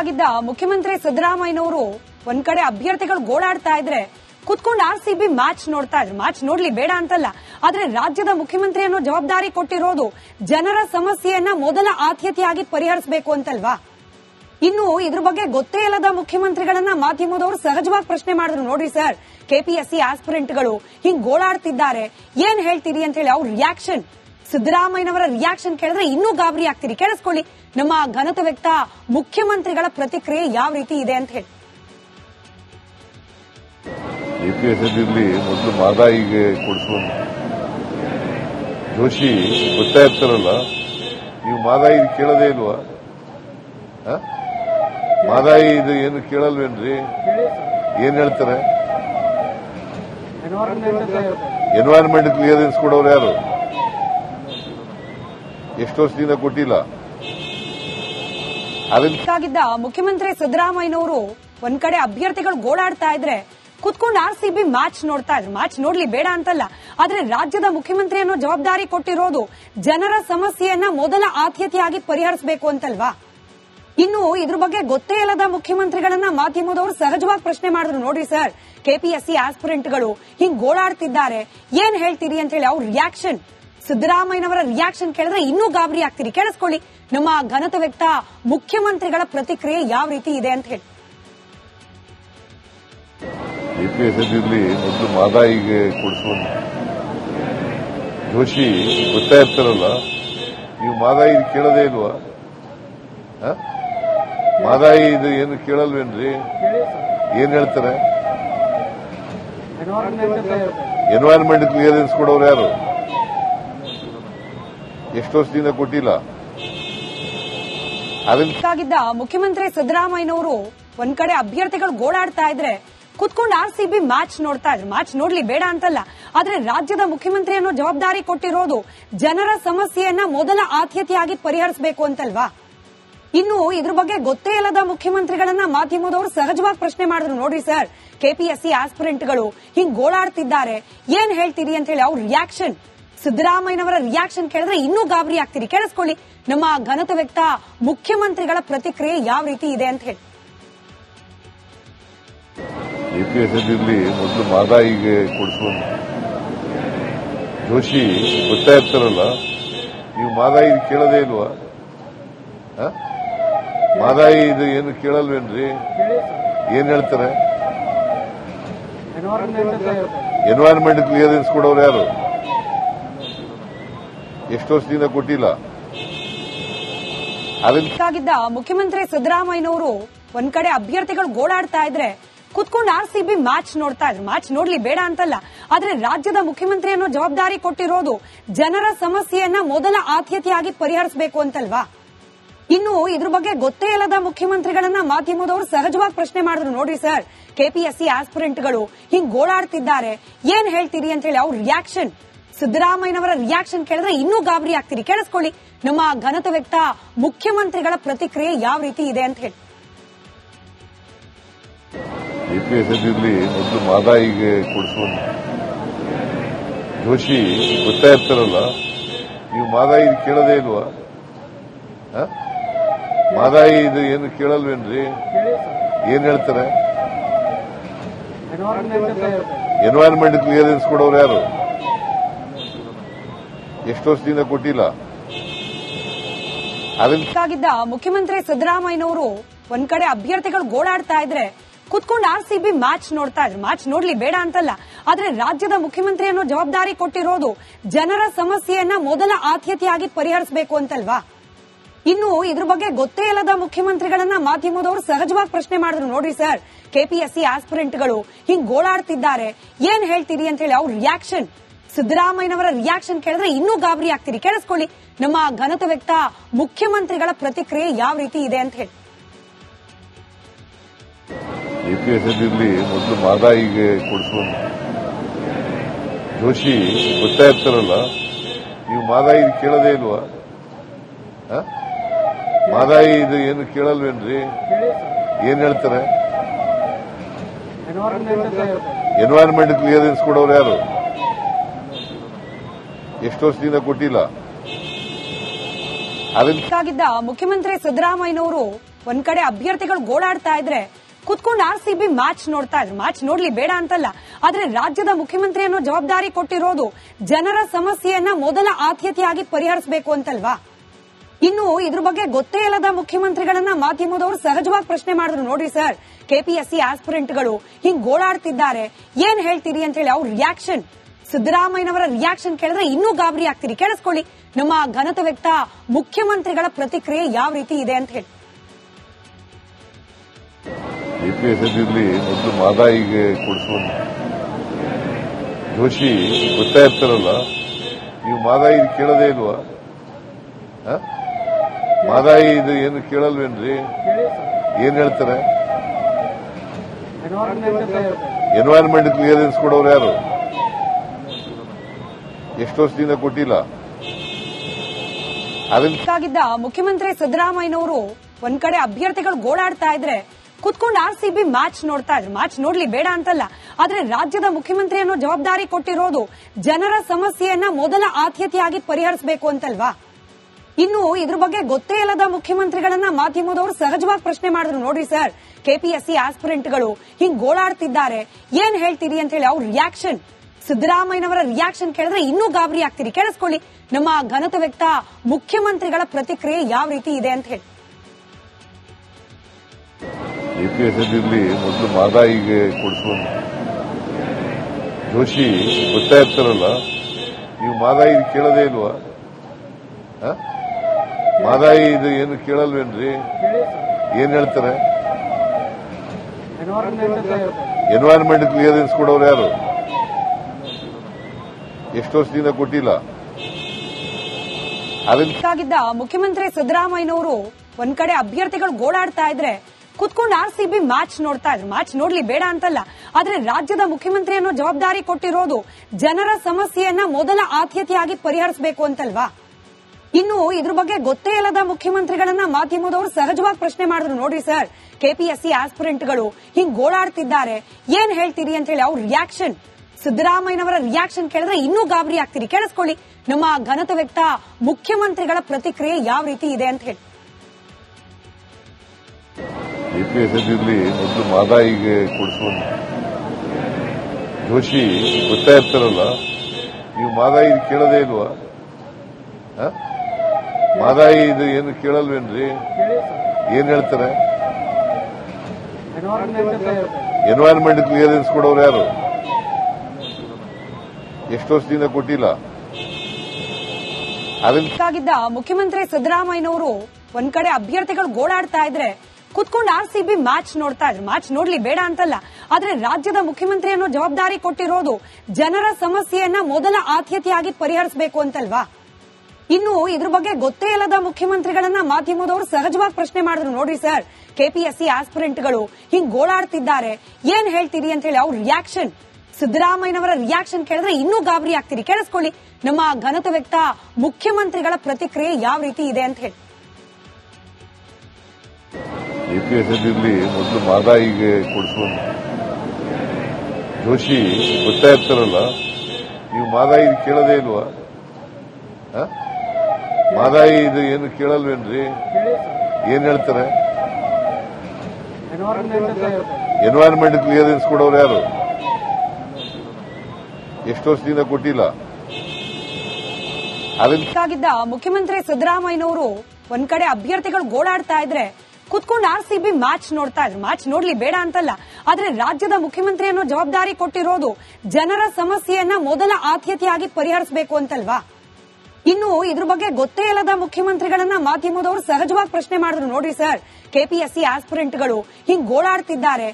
ಆಗಿದ್ದ ಮುಖ್ಯಮಂತ್ರಿ ಸಿದ್ದರಾಮಯ್ಯನವರು ಒಂದ್ ಕಡೆ ಅಭ್ಯರ್ಥಿಗಳು ಗೋಳಾಡ್ತಾ ಇದ್ರೆ ಕುತ್ಕೊಂಡು ಆರ್ ಸಿ ಬಿ ಮ್ಯಾಚ್ ನೋಡ್ತಾ ಇದ್ರು, ಮ್ಯಾಚ್ ನೋಡ್ಲಿ, ಬೇಡ ಅಂತಲ್ಲ. ಆದ್ರೆ ರಾಜ್ಯದ ಮುಖ್ಯಮಂತ್ರಿ ಅನ್ನೋ ಜವಾಬ್ದಾರಿ ಕೊಟ್ಟಿರೋದು ಜನರ ಸಮಸ್ಯೆಯನ್ನ ಮೊದಲ ಆದ್ಯತೆಯಾಗಿ ಪರಿಹರಿಸಬೇಕು ಅಂತಲ್ವಾ? ಇನ್ನು ಇದ್ರ ಬಗ್ಗೆ ಗೊತ್ತೇ ಇಲ್ಲದ ಮುಖ್ಯಮಂತ್ರಿಗಳನ್ನ ಮಾಧ್ಯಮದವರು ಸಹಜವಾಗಿ ಪ್ರಶ್ನೆ ಮಾಡಿದ್ರು. ನೋಡ್ರಿ ಸರ್ ಕೆಪಿಎಸ್ಸಿ ಆಸ್ಪಿರೆಂಟ್ಗಳು ಹಿಂಗ್ ಗೋಳಾಡ್ತಿದ್ದಾರೆ. ಏನ್ ಹೇಳ್ತೀರಿ ಅಂತ ಹೇಳಿ ಅವ್ರ ರಿಯಾಕ್ಷನ್ ಸಿದ್ದರಾಮಯ್ಯನವರ ರಿಯಾಕ್ಷನ್ ಕೇಳಿದ್ರೆ ಇನ್ನೂ ಗಾಬರಿ ಆಗ್ತೀರಿ. ಕೇಳಿಸ್ಕೊಳ್ಳಿ. ನಮ್ಮ ಘನತ ವ್ಯಕ್ತ ಮುಖ್ಯಮಂತ್ರಿಗಳ ಪ್ರತಿಕ್ರಿಯೆ ಯಾವ ರೀತಿ ಇದೆ ಅಂತ ಹೇಳಿ. ಮೊದಲು ಮಾದಾಯಿಗೆ ಕೊಡಿಸ್ಕೊಂಡು ಜೋಶಿ ಗೊತ್ತಾ ಇರ್ತಾರಲ್ಲ? ನೀವು ಮಾದಾಯಿ ಕೇಳೋದೇ ಇಲ್ವಾ? ಮಾದಾಯಿ ಇದು ಏನು ಕೇಳಲ್ವೇನ್ರಿ? ಏನ್ ಹೇಳ್ತಾರೆ? ಎನ್ವೈರನ್ಮೆಂಟ್ ಕ್ಲಿಯರೆನ್ಸ್ ಕೊಡೋರು ಯಾರು? ಎಷ್ಟು ವರ್ಷದಿಂದ ಕೊಟ್ಟಿಲ್ಲ. ಆಗಿದ್ದ ಮುಖ್ಯಮಂತ್ರಿ ಸಿದ್ದರಾಮಯ್ಯನವರು ಒಂದ್ ಕಡೆ ಅಭ್ಯರ್ಥಿಗಳು ಗೋಳಾಡ್ತಾ ಇದ್ರೆ ಕುತ್ಕೊಂಡು ಆರ್ ಸಿ ಬಿ ಮ್ಯಾಚ್ ನೋಡ್ತಾ ಇದ್ರು. ಮ್ಯಾಚ್ ನೋಡ್ಲಿ ಬೇಡ ಅಂತಲ್ಲ. ಆದ್ರೆ ರಾಜ್ಯದ ಮುಖ್ಯಮಂತ್ರಿ ಅನ್ನೋ ಜವಾಬ್ದಾರಿ ಕೊಟ್ಟಿರೋದು ಜನರ ಸಮಸ್ಯೆಯನ್ನ ಮೊದಲ ಆದ್ಯತೆಯಾಗಿ ಪರಿಹರಿಸಬೇಕು ಅಂತಲ್ವಾ? ಇನ್ನು ಇದ್ರ ಬಗ್ಗೆ ಗೊತ್ತೇ ಇಲ್ಲದ ಮುಖ್ಯಮಂತ್ರಿಗಳನ್ನ ಮಾಧ್ಯಮದವರು ಸಹಜವಾಗಿ ಪ್ರಶ್ನೆ ಮಾಡಿದ್ರು. ನೋಡ್ರಿ ಸರ್ ಕೆಪಿಎಸ್ಸಿ ಆಸ್ಪಿರೆಂಟ್ಗಳು ಹಿಂಗ್ ಗೋಳಾಡ್ತಿದ್ದಾರೆ. ಏನ್ ಹೇಳ್ತೀರಿ ಅಂತ ಹೇಳಿ ಅವ್ರ ರಿಯಾಕ್ಷನ್ ಸಿದ್ದರಾಮಯ್ಯನವರ ರಿಯಾಕ್ಷನ್ ಕೇಳಿದ್ರೆ ಇನ್ನೂ ಗಾಬರಿ ಆಗ್ತೀರಿ. ಕೇಳಿಸ್ಕೊಳ್ಳಿ. ನಮ್ಮ ಘನತ ವ್ಯಕ್ತ ಮುಖ್ಯಮಂತ್ರಿಗಳ ಪ್ರತಿಕ್ರಿಯೆ ಯಾವ ರೀತಿ ಇದೆ ಅಂತ ಹೇಳಿ. ಮೊದಲು ಮಾದಾಯಿಗೆ ಕೊಡಿಸ್ಕೊಂಡು ಜೋಶಿ ಗೊತ್ತಾ ಇರ್ತಾರಲ್ಲ ನೀವು ಮಾದಾಯಿ ಕೇಳೋದೇ ಇಲ್ವಾ? ಮಾದಾಯಿ ಇದು ಏನು ಕೇಳಲ್ವೇನ್ರಿ? ಏನ್ ಹೇಳ್ತಾರೆ? ಎನ್ವೈರನ್ಮೆಂಟ್ ಕ್ಲಿಯರೆನ್ಸ್ ಕೊಡೋರು ಯಾರು? ಎಷ್ಟು ವರ್ಷದಿಂದ ಕೊಟ್ಟಿಲ್ಲ. ಅದಕ್ಕಾಗಿದ್ದ ಮುಖ್ಯಮಂತ್ರಿ ಸಿದ್ದರಾಮಯ್ಯನವರು ಒಂದ್ ಕಡೆ ಅಭ್ಯರ್ಥಿಗಳು ಗೋಳಾಡ್ತಾ ಇದ್ರೆ ಕುತ್ಕೊಂಡು ಆರ್ ಸಿ ಬಿ ಮ್ಯಾಚ್ ನೋಡ್ತಾ ಇದ್ರು. ಮ್ಯಾಚ್ ನೋಡ್ಲಿ ಬೇಡ ಅಂತಲ್ಲ. ಆದ್ರೆ ರಾಜ್ಯದ ಮುಖ್ಯಮಂತ್ರಿ ಅನ್ನೋ ಜವಾಬ್ದಾರಿ ಕೊಟ್ಟಿರೋದು ಜನರ ಸಮಸ್ಯೆಯನ್ನ ಮೊದಲ ಆದ್ಯತೆಯಾಗಿ ಪರಿಹರಿಸಬೇಕು ಅಂತಲ್ವಾ? ಇನ್ನು ಇದ್ರ ಬಗ್ಗೆ ಗೊತ್ತೇ ಇಲ್ಲದ ಮುಖ್ಯಮಂತ್ರಿಗಳನ್ನ ಮಾಧ್ಯಮದವರು ಸಹಜವಾಗಿ ಪ್ರಶ್ನೆ ಮಾಡಿದ್ರು. ನೋಡ್ರಿ ಸರ್ ಕೆಪಿಎಸ್ಸಿ ಆಸ್ಪಿರೆಂಟ್ಗಳು ಹಿಂಗ್ ಗೋಳಾಡ್ತಿದ್ದಾರೆ. ಏನ್ ಹೇಳ್ತೀರಿ ಅಂತ ಹೇಳಿ ಅವ್ರ ರಿಯಾಕ್ಷನ್ ಸಿದ್ದರಾಮಯ್ಯನವರ ರಿಯಾಕ್ಷನ್ ಕೇಳಿದ್ರೆ ಇನ್ನೂ ಗಾಬರಿ ಆಗ್ತೀರಿ. ಕೇಳಿಸ್ಕೊಳ್ಳಿ. ನಮ್ಮ ಘನತ ವ್ಯಕ್ತ ಮುಖ್ಯಮಂತ್ರಿಗಳ ಪ್ರತಿಕ್ರಿಯೆ ಯಾವ ರೀತಿ ಇದೆ ಅಂತ ಹೇಳಿ. ಮೊದಲು ಮಾದಾಯಿಗೆ ಕೊಡಿಸ್ಕೊಂಡು ಜೋಶಿ ಗೊತ್ತಾ ಇರ್ತಾರಲ್ಲ ನೀವು ಮಾದಾಯಿ ಕೇಳೋದೇ ಇಲ್ವಾ? ಮಾದಾಯಿ ಇದು ಏನು ಕೇಳಲ್ವೇನ್ರಿ? ಏನ್ ಹೇಳ್ತಾರೆ? ಎನ್ವೈರನ್ಮೆಂಟ್ ಕ್ಲಿಯರೆನ್ಸ್ ಕೊಡೋರು ಯಾರು? ಎಷ್ಟು ವರ್ಷದಿಂದ ಕೊಟ್ಟಿಲ್ಲ. ಆಗಿದ್ದ ಮುಖ್ಯಮಂತ್ರಿ ಸಿದ್ದರಾಮಯ್ಯನವರು ಒಂದ್ ಕಡೆ ಅಭ್ಯರ್ಥಿಗಳು ಗೋಳಾಡ್ತಾ ಇದ್ರೆ ಕುತ್ಕೊಂಡು ಆರ್ ಸಿ ಬಿ ಮ್ಯಾಚ್ ನೋಡ್ತಾ ಇದ್ರು. ಮ್ಯಾಚ್ ನೋಡ್ಲಿ ಬೇಡ ಅಂತಲ್ಲ. ಆದ್ರೆ ರಾಜ್ಯದ ಮುಖ್ಯಮಂತ್ರಿ ಅನ್ನೋ ಜವಾಬ್ದಾರಿ ಕೊಟ್ಟಿರೋದು ಜನರ ಸಮಸ್ಯೆಯನ್ನ ಮೊದಲ ಆದ್ಯತೆಯಾಗಿ ಪರಿಹರಿಸಬೇಕು ಅಂತಲ್ವಾ? ಇನ್ನು ಇದ್ರ ಬಗ್ಗೆ ಗೊತ್ತೇ ಇಲ್ಲದ ಮುಖ್ಯಮಂತ್ರಿಗಳನ್ನ ಮಾಧ್ಯಮದವರು ಸಹಜವಾಗಿ ಪ್ರಶ್ನೆ ಮಾಡಿದ್ರು. ನೋಡ್ರಿ ಸರ್ ಕೆಪಿಎಸ್ಸಿ ಆಸ್ಪಿರೆಂಟ್ಗಳು ಹಿಂಗ್ ಗೋಳಾಡ್ತಿದ್ದಾರೆ. ಏನ್ ಹೇಳ್ತೀರಿ ಅಂತ ಹೇಳಿ ಅವ್ರ ರಿಯಾಕ್ಷನ್ ಸಿದ್ದರಾಮಯ್ಯನವರ ರಿಯಾಕ್ಷನ್ ಕೇಳಿದ್ರೆ ಇನ್ನೂ ಗಾಬರಿ ಆಗ್ತೀರಿ. ಕೇಳಿಸ್ಕೊಳ್ಳಿ. ನಮ್ಮ ಘನತ ವ್ಯಕ್ತ ಮುಖ್ಯಮಂತ್ರಿಗಳ ಪ್ರತಿಕ್ರಿಯೆ ಯಾವ ರೀತಿ ಇದೆ ಅಂತ ಹೇಳಿ. ಮೊದಲು ಮಾದಾಯಿಗೆ ಕೊಡಿಸ್ಕೊಂಡು ಜೋಶಿ ಗೊತ್ತಾ ಇರ್ತಾರಲ್ಲ ನೀವು ಮಾದಾಯಿ ಕೇಳೋದೇ ಇಲ್ವಾ? ಮಾದಾಯಿ ಇದು ಏನು ಕೇಳಲ್ವೇನ್ರಿ? ಏನ್ ಹೇಳ್ತಾರೆ? ಎನ್ವೈರನ್ಮೆಂಟ್ ಕ್ಲಿಯರೆನ್ಸ್ ಕೊಡೋರು ಯಾರು? ಎಷ್ಟು ವರ್ಷದಿಂದ ಕೊಟ್ಟಿಲ್ಲ. ಆಗಿದ್ದ ಮುಖ್ಯಮಂತ್ರಿ ಸಿದ್ದರಾಮಯ್ಯನವರು ಒಂದ್ ಕಡೆ ಅಭ್ಯರ್ಥಿಗಳು ಗೋಳಾಡ್ತಾ ಇದ್ರೆ ಕುತ್ಕೊಂಡು ಆರ್ ಸಿ ಬಿ ಮ್ಯಾಚ್ ನೋಡ್ತಾ ಇದ್ರು, ಮ್ಯಾಚ್ ನೋಡ್ಲಿ ಬೇಡ ಅಂತಲ್ಲ. ಆದ್ರೆ ರಾಜ್ಯದ ಮುಖ್ಯಮಂತ್ರಿ ಅನ್ನೋ ಜವಾಬ್ದಾರಿ ಕೊಟ್ಟಿರೋದು ಜನರ ಸಮಸ್ಯೆಯನ್ನ ಮೊದಲ ಆದ್ಯತೆಯಾಗಿ ಪರಿಹರಿಸಬೇಕು ಅಂತಲ್ವಾ? ಇನ್ನು ಇದ್ರ ಬಗ್ಗೆ ಗೊತ್ತೇ ಇಲ್ಲದ ಮುಖ್ಯಮಂತ್ರಿಗಳನ್ನ ಮಾಧ್ಯಮದವರು ಸಹಜವಾಗಿ ಪ್ರಶ್ನೆ ಮಾಡಿದ್ರು ನೋಡ್ರಿ ಸರ್. ಕೆಪಿಎಸ್ಸಿ ಆಸ್ಪಿರೆಂಟ್ಗಳು ಹಿಂಗ್ ಗೋಳಾಡ್ತಿದ್ದಾರೆ. ಏನ್ ಹೇಳ್ತೀರಿ ಅಂತ ಹೇಳಿ ಅವ್ರ ರಿಯಾಕ್ಷನ್ ಸಿದ್ದರಾಮಯ್ಯನವರ ರಿಯಾಕ್ಷನ್ ಕೇಳಿದ್ರೆ ಇನ್ನೂ ಗಾಬರಿ ಆಗ್ತೀರಿ. ಕೇಳಿಸ್ಕೊಳ್ಳಿ. ನಮ್ಮ ಘನತ ವ್ಯಕ್ತ ಮುಖ್ಯಮಂತ್ರಿಗಳ ಪ್ರತಿಕ್ರಿಯೆ ಯಾವ ರೀತಿ ಇದೆ ಅಂತ ಹೇಳಿ. ಇರಲಿ ಮೊದಲು ಮಾದಾಯಿಗೆ ಕೊಡಿಸ್ಕೊಂಡು ಜೋಶಿ ಗೊತ್ತಾ ಇರ್ತಾರಲ್ಲ ನೀವು ಮಾದಾಯಿ ಕೇಳೋದೇ ಇಲ್ವಾ? ಮಾದಾಯಿ ಇದು ಏನು ಕೇಳಲ್ವೇನ್ರಿ? ಏನ್ ಹೇಳ್ತಾರೆ? ಎನ್ವೈರನ್ಮೆಂಟ್ ಕ್ಲಿಯರೆನ್ಸ್ ಕೊಡೋರು ಯಾರು? ಎಷ್ಟು ಕೊಟ್ಟಿಲ್ಲ. ಆಗಿದ್ದ ಮುಖ್ಯಮಂತ್ರಿ ಸಿದ್ದರಾಮಯ್ಯನವರು ಒಂದ್ ಕಡೆ ಅಭ್ಯರ್ಥಿಗಳು ಗೋಳಾಡ್ತಾ ಇದ್ರೆ ಕುತ್ಕೊಂಡು ಆರ್ ಸಿ ಬಿ ಮ್ಯಾಚ್ ನೋಡ್ತಾ ಇದ್ರು. ಮ್ಯಾಚ್ ನೋಡ್ಲಿ ಬೇಡ ಅಂತಲ್ಲ. ಆದ್ರೆ ರಾಜ್ಯದ ಮುಖ್ಯಮಂತ್ರಿ ಅನ್ನೋ ಜವಾಬ್ದಾರಿ ಕೊಟ್ಟಿರೋದು ಜನರ ಸಮಸ್ಯೆಯನ್ನ ಮೊದಲ ಆದ್ಯತೆಯಾಗಿ ಪರಿಹರಿಸಬೇಕು ಅಂತಲ್ವಾ? ಇನ್ನು ಇದ್ರ ಬಗ್ಗೆ ಗೊತ್ತೇ ಇಲ್ಲದ ಮುಖ್ಯಮಂತ್ರಿಗಳನ್ನ ಮಾಧ್ಯಮದವರು ಸಹಜವಾಗಿ ಪ್ರಶ್ನೆ ಮಾಡಿದ್ರು. ನೋಡ್ರಿ ಸರ್ ಕೆಪಿಎಸ್ಸಿ ಆಸ್ಪಿರೆಂಟ್ಗಳು ಹಿಂಗ್ ಗೋಳಾಡ್ತಿದ್ದಾರೆ. ಏನ್ ಹೇಳ್ತೀರಿ ಅಂತ ಹೇಳಿ ಅವ್ರ ರಿಯಾಕ್ಷನ್ ಸಿದ್ದರಾಮಯ್ಯನವರ ರಿಯಾಕ್ಷನ್ ಕೇಳಿದ್ರೆ ಇನ್ನೂ ಗಾಬರಿ ಆಗ್ತೀರಿ. ಕೇಳಿಸ್ಕೊಳ್ಳಿ. ನಮ್ಮ ಘನತ ವ್ಯಕ್ತ ಮುಖ್ಯಮಂತ್ರಿಗಳ ಪ್ರತಿಕ್ರಿಯೆ ಯಾವ ರೀತಿ ಇದೆ ಅಂತ ಹೇಳಿ. ಮೊದಲು ಮಾದಾಯಿಗೆ ಕೊಡಿಸ್ಕೊಂಡು ಜೋಶಿ ಗೊತ್ತಾ ಇರ್ತಾರಲ್ಲ ನೀವು ಮಾದಾಯಿ ಕೇಳೋದೇ ಇಲ್ವಾ? ಮಾದಾಯಿ ಇದು ಏನು ಕೇಳಲ್ವೇನ್ರಿ? ಏನ್ ಹೇಳ್ತಾರೆ? ಎನ್ವೈರನ್ಮೆಂಟ್ ಕ್ಲಿಯರೆನ್ಸ್ ಕೊಡೋರು ಯಾರು? ಎಷ್ಟು ಕೊಟ್ಟಿಲ್ಲ. ಬೇಕಾಗಿದ್ದ ಮುಖ್ಯಮಂತ್ರಿ ಸಿದ್ದರಾಮಯ್ಯನವರು ಒಂದ್ ಕಡೆ ಅಭ್ಯರ್ಥಿಗಳು ಗೋಳಾಡ್ತಾ ಇದ್ರೆ ಕುತ್ಕೊಂಡು ಆರ್ ಸಿ ಬಿ ಮ್ಯಾಚ್ ನೋಡ್ತಾ ಇದ್ರು, ಮ್ಯಾಚ್ ನೋಡ್ಲಿ ಬೇಡ ಅಂತಲ್ಲ. ಆದ್ರೆ ರಾಜ್ಯದ ಮುಖ್ಯಮಂತ್ರಿ ಅನ್ನೋ ಜವಾಬ್ದಾರಿ ಕೊಟ್ಟಿರೋದು ಜನರ ಸಮಸ್ಯೆಯನ್ನ ಮೊದಲ ಆದ್ಯತೆಯಾಗಿ ಪರಿಹರಿಸಬೇಕು ಅಂತಲ್ವಾ? ಇನ್ನು ಇದ್ರ ಬಗ್ಗೆ ಗೊತ್ತೇ ಇಲ್ಲದ ಮುಖ್ಯಮಂತ್ರಿಗಳನ್ನ ಮಾಧ್ಯಮದವರು ಸಹಜವಾಗಿ ಪ್ರಶ್ನೆ ಮಾಡಿದ್ರು. ನೋಡ್ರಿ ಸರ್ ಕೆಪಿಎಸ್ಸಿ ಆಸ್ಪಿರೆಂಟ್ಗಳು ಹಿಂಗ್ ಗೋಳಾಡ್ತಿದ್ದಾರೆ. ಏನ್ ಹೇಳ್ತೀರಿ ಅಂತ ಹೇಳಿ ಅವ್ರ ರಿಯಾಕ್ಷನ್ ಸಿದ್ದರಾಮಯ್ಯನವರ ರಿಯಾಕ್ಷನ್ ಕೇಳಿದ್ರೆ ಇನ್ನೂ ಗಾಬರಿ ಆಗ್ತೀರಿ. ಕೇಳಿಸ್ಕೊಳ್ಳಿ. ನಮ್ಮ ಘನತ ವ್ಯಕ್ತ ಮುಖ್ಯಮಂತ್ರಿಗಳ ಪ್ರತಿಕ್ರಿಯೆ ಯಾವ ರೀತಿ ಇದೆ ಅಂತ ಹೇಳಿ. ಎಪಿಎಸ್ಎಲ್ಲಿ ಮೊದಲು ಮಾದಾಯಿಗೆ ಕೊಡಿಸ್ಕೊಂಡು ಜೋಶಿ ಗೊತ್ತಾ ಇರ್ತಾರಲ್ಲ ನೀವು ಮಾದಾಯಿ ಕೇಳೋದೇ ಇಲ್ವಾ? ಆ? ಮಾದಾಯಿ ಇದು ಏನು ಕೇಳಲ್ವೇನ್ರಿ? ಏನ್ ಹೇಳ್ತಾರೆ? ಎನ್ವೈರನ್ಮೆಂಟ್ ಕ್ಲಿಯರೆನ್ಸ್ ಕೊಡೋರು ಯಾರು? ಎಷ್ಟು ವರ್ಷದಿಂದ ಕೊಟ್ಟಿಲ್ಲ. ಅದಕ್ಕಾಗಿದ್ದ ಮುಖ್ಯಮಂತ್ರಿ ಸಿದ್ದರಾಮಯ್ಯನವರು ಒಂದ್ ಕಡೆ ಅಭ್ಯರ್ಥಿಗಳು ಗೋಡಾಡ್ತಾ ಇದ್ರೆ ಕುತ್ಕೊಂಡು ಆರ್ ಸಿ ಬಿ ಮ್ಯಾಚ್ ನೋಡ್ತಾ ಇದ್ರು. ಮ್ಯಾಚ್ ನೋಡ್ಲಿ ಬೇಡ ಅಂತಲ್ಲ. ಆದ್ರೆ ರಾಜ್ಯದ ಮುಖ್ಯಮಂತ್ರಿ ಅನ್ನೋ ಜವಾಬ್ದಾರಿ ಕೊಟ್ಟಿರೋದು ಜನರ ಸಮಸ್ಯೆಯನ್ನ ಮೊದಲ ಆದ್ಯತೆಯಾಗಿ ಪರಿಹರಿಸಬೇಕು ಅಂತಲ್ವಾ? ಇನ್ನು ಇದ್ರ ಬಗ್ಗೆ ಗೊತ್ತೇ ಇಲ್ಲದ ಮುಖ್ಯಮಂತ್ರಿಗಳನ್ನ ಮಾಧ್ಯಮದವರು ಸಹಜವಾಗಿ ಪ್ರಶ್ನೆ ಮಾಡಿದ್ರು. ನೋಡ್ರಿ ಸರ್ ಕೆಪಿಎಸ್ಸಿ ಆಸ್ಪಿರೆಂಟ್ಗಳು ಹಿಂಗ್ ಗೋಳಾಡ್ತಿದ್ದಾರೆ. ಏನ್ ಹೇಳ್ತೀರಿ ಅಂತ ಹೇಳಿ ಅವ್ರ ರಿಯಾಕ್ಷನ್ ಸಿದ್ದರಾಮಯ್ಯನವರ ರಿಯಾಕ್ಷನ್ ಕೇಳಿದ್ರೆ ಇನ್ನೂ ಗಾಬರಿ ಆಗ್ತೀರಿ. ಕೇಳಿಸ್ಕೊಳ್ಳಿ. ನಮ್ಮ ಘನತ ವ್ಯಕ್ತ ಮುಖ್ಯಮಂತ್ರಿಗಳ ಪ್ರತಿಕ್ರಿಯೆ ಯಾವ ರೀತಿ ಇದೆ ಅಂತ ಹೇಳಿ. ಮೊದಲು ಮಾದಾಯಿಗೆ ಕೊಡಿಸ್ಕೊಂಡು ಜೋಶಿ ಗೊತ್ತಾ ಇರ್ತಾರಲ್ಲ ನೀವು ಮಾದಾಯಿ ಕೇಳೋದೇ ಇಲ್ವಾ? ಮಾದಾಯಿ ಇದು ಏನು ಕೇಳಲ್ವೇನ್ರಿ? ಏನ್ ಹೇಳ್ತಾರೆ? ಎನ್ವೈರನ್ಮೆಂಟ್ ಕ್ಲಿಯರೆನ್ಸ್ ಕೊಡೋರು ಯಾರು? ಎಷ್ಟು ವರ್ಷದಿಂದ ಕೊಟ್ಟಿಲ್ಲ. ಅದಕ್ಕಾಗಿದ್ದ ಮುಖ್ಯಮಂತ್ರಿ ಸಿದ್ದರಾಮಯ್ಯನವರು ಒಂದ್ ಕಡೆ ಅಭ್ಯರ್ಥಿಗಳು ಗೋಳಾಡ್ತಾ ಇದ್ರೆ ಕುತ್ಕೊಂಡು ಆರ್ ಸಿ ಬಿ ಮ್ಯಾಚ್ ನೋಡ್ತಾ ಇದ್ರು, ಮ್ಯಾಚ್ ನೋಡ್ಲಿ, ಬೇಡ ಅಂತಲ್ಲ. ಆದ್ರೆ ರಾಜ್ಯದ ಮುಖ್ಯಮಂತ್ರಿ ಅನ್ನೋ ಜವಾಬ್ದಾರಿ ಕೊಟ್ಟಿರೋದು ಜನರ ಸಮಸ್ಯೆಯನ್ನ ಮೊದಲ ಆದ್ಯತೆಯಾಗಿ ಪರಿಹರಿಸಬೇಕು ಅಂತಲ್ವಾ? ಇನ್ನು ಇದ್ರ ಬಗ್ಗೆ ಗೊತ್ತೇ ಇಲ್ಲದ ಮುಖ್ಯಮಂತ್ರಿಗಳನ್ನ ಮಾಧ್ಯಮದವರು ಸಹಜವಾಗಿ ಪ್ರಶ್ನೆ ಮಾಡಿದ್ರು. ನೋಡ್ರಿ ಸರ್ ಕೆಪಿಎಸ್ಸಿ ಆಸ್ಪಿರೆಂಟ್ಗಳು ಹಿಂಗ್ ಗೋಳಾಡ್ತಿದ್ದಾರೆ. ಏನ್ ಹೇಳ್ತೀರಿ ಅಂತ ಹೇಳಿ ಅವ್ರ ರಿಯಾಕ್ಷನ್ ಸಿದ್ದರಾಮಯ್ಯನವರ ರಿಯಾಕ್ಷನ್ ಕೇಳಿದ್ರೆ ಇನ್ನೂ ಗಾಬರಿ ಆಗ್ತೀರಿ. ಕೇಳಿಸ್ಕೊಳ್ಳಿ. ನಮ್ಮ ಘನತ ವ್ಯಕ್ತ ಮುಖ್ಯಮಂತ್ರಿಗಳ ಪ್ರತಿಕ್ರಿಯೆ ಯಾವ ರೀತಿ ಇದೆ ಅಂತ ಹೇಳಿ. ಮೊದಲು ಮಾದಾಯಿಗೆ ಕೊಡಿಸ್ಕೊಂಡು ಜೋಶಿ ಗೊತ್ತಾ ಇರ್ತಾರಲ್ಲ ನೀವು ಮಾದಾಯಿ ಕೇಳೋದೇ ಇಲ್ವಾ? ಮಾದಾಯಿ ಇದು ಏನು ಕೇಳಲ್ವೇನ್ರಿ? ಏನ್ ಹೇಳ್ತಾರೆ? ಎನ್ವೈರನ್ಮೆಂಟ್ ಕ್ಲಿಯರೆನ್ಸ್ ಕೊಡೋರು ಯಾರು? ಎಷ್ಟು ವರ್ಷದಿಂದ ಕೊಟ್ಟಿಲ್ಲ. ಅದಕ್ಕಾಗಿದ್ದ ಮುಖ್ಯಮಂತ್ರಿ ಸಿದ್ದರಾಮಯ್ಯನವರು ಒಂದ್ ಕಡೆ ಅಭ್ಯರ್ಥಿಗಳು ಗೋಳಾಡ್ತಾ ಇದ್ರೆ ಕುತ್ಕೊಂಡು ಆರ್ ಸಿ ಬಿ ಮ್ಯಾಚ್ ನೋಡ್ತಾ ಇದ್ರು. ಮ್ಯಾಚ್ ನೋಡ್ಲಿ ಬೇಡ ಅಂತಲ್ಲ. ಆದ್ರೆ ರಾಜ್ಯದ ಮುಖ್ಯಮಂತ್ರಿ ಅನ್ನೋ ಜವಾಬ್ದಾರಿ ಕೊಟ್ಟಿರೋದು ಜನರ ಸಮಸ್ಯೆಯನ್ನ ಮೊದಲ ಆದ್ಯತೆಯಾಗಿ ಪರಿಹರಿಸಬೇಕು ಅಂತಲ್ವಾ? ಇನ್ನು ಇದ್ರ ಬಗ್ಗೆ ಗೊತ್ತೇ ಇಲ್ಲದ ಮುಖ್ಯಮಂತ್ರಿಗಳನ್ನ ಮಾಧ್ಯಮದವರು ಸಹಜವಾಗಿ ಪ್ರಶ್ನೆ ಮಾಡಿದ್ರು. ನೋಡ್ರಿ ಸರ್ ಕೆಪಿಎಸ್ಸಿ ಆಸ್ಪಿರೆಂಟ್ಗಳು ಹಿಂಗ್ ಗೋಳಾಡ್ತಿದ್ದಾರೆ.